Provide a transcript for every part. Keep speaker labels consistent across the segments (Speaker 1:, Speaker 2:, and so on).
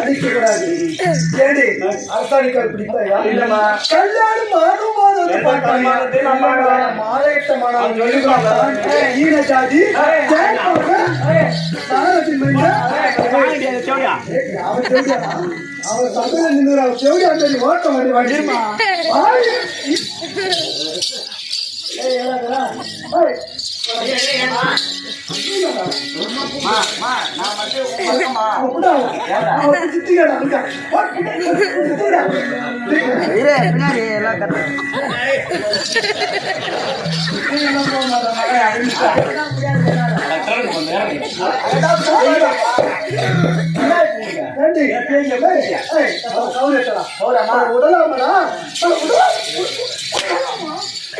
Speaker 1: அடிக்கக்கூடாது. ஏண்டி? அரசாணிக்கால் பிடிப்பாயா?
Speaker 2: இல்லம்மா.
Speaker 1: கல்யாணம் சொல்லுவாங்க. ஏய், ஈன ஜாதி? அவன் சந்தையில நின்னுற அவன் செவிலியா சரி, ஓட்ட வண்டி. ஏய். ஏய்,
Speaker 2: அம்மா, அம்மா,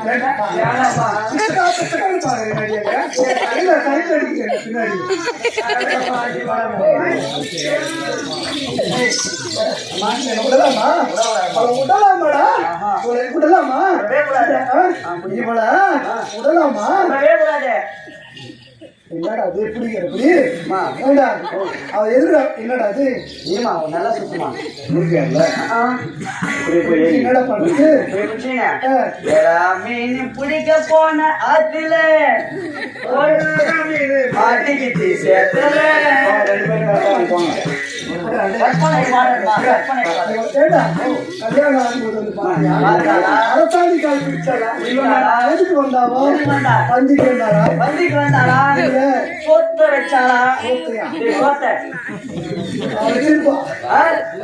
Speaker 2: வந்து உங்க பக்கமா.
Speaker 1: விடலாமா? விடலாமா? என்னடா அது பிடிக்கிற பிடி ஏண்டா அவ எதுடா என்னடா அது
Speaker 2: இருமா, அவன் நல்லா சுத்துமா. ஆ.
Speaker 1: என்னடா பண்ணுது
Speaker 2: மீன் பிடிக்க போன ஆத்துல. மாட்டிக்கிச்சு சேத்துல.
Speaker 1: அரசாணி கால். எதுக்கு வந்தாவோ? பந்திக்கு வந்தாரா
Speaker 2: வந்திக்கு வந்தாளா
Speaker 1: இல்ல
Speaker 2: சொத்த? இது சொத்த?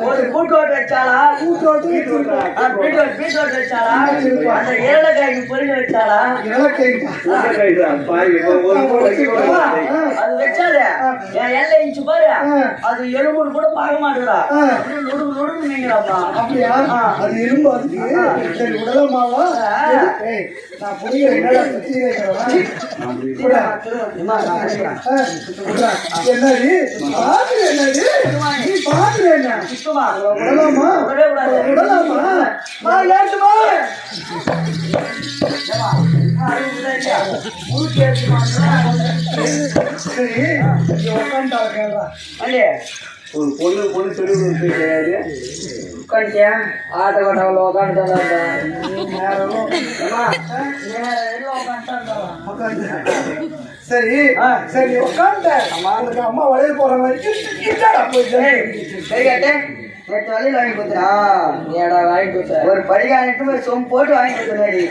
Speaker 2: ஒரு கூட்டோட்டு வச்சாளா
Speaker 1: கூட்டோட்டு
Speaker 2: பீட்ரூட் பீட்ரூட் வச்சாளா அந்த ஏலக்காய்க்கு அது வச்சாரு இன்ச்சு பாரு அது எலும்பு கூட பார்க்க
Speaker 1: ஆ. அது அதுக்கு? சரி நான் என்னடா என்னடி பாத்து என்னடி நீ பாத்து என்ன? கேள்றா
Speaker 2: அண்ணே,
Speaker 3: ஒரு பொண்ணு பொண்ணு சொல்லி கொடுத்து கிடையாது.
Speaker 2: உட்காந்துட்டியா? ஆட்டோ கட்டாவில் உட்காந்துட்டு
Speaker 1: உட்காந்து சரி
Speaker 2: ஆ.
Speaker 1: சரி உங்களுக்கு அம்மா வளையல் போற மாதிரி
Speaker 2: சரி கேட்டு. நேற்று வழியில் வாங்கி கொடுத்தா ஏடா வாங்கி கொடுத்த ஒரு படிகாலிட்டு ஒரு சொம்பு போட்டு வாங்கி கொடுத்துருவாடி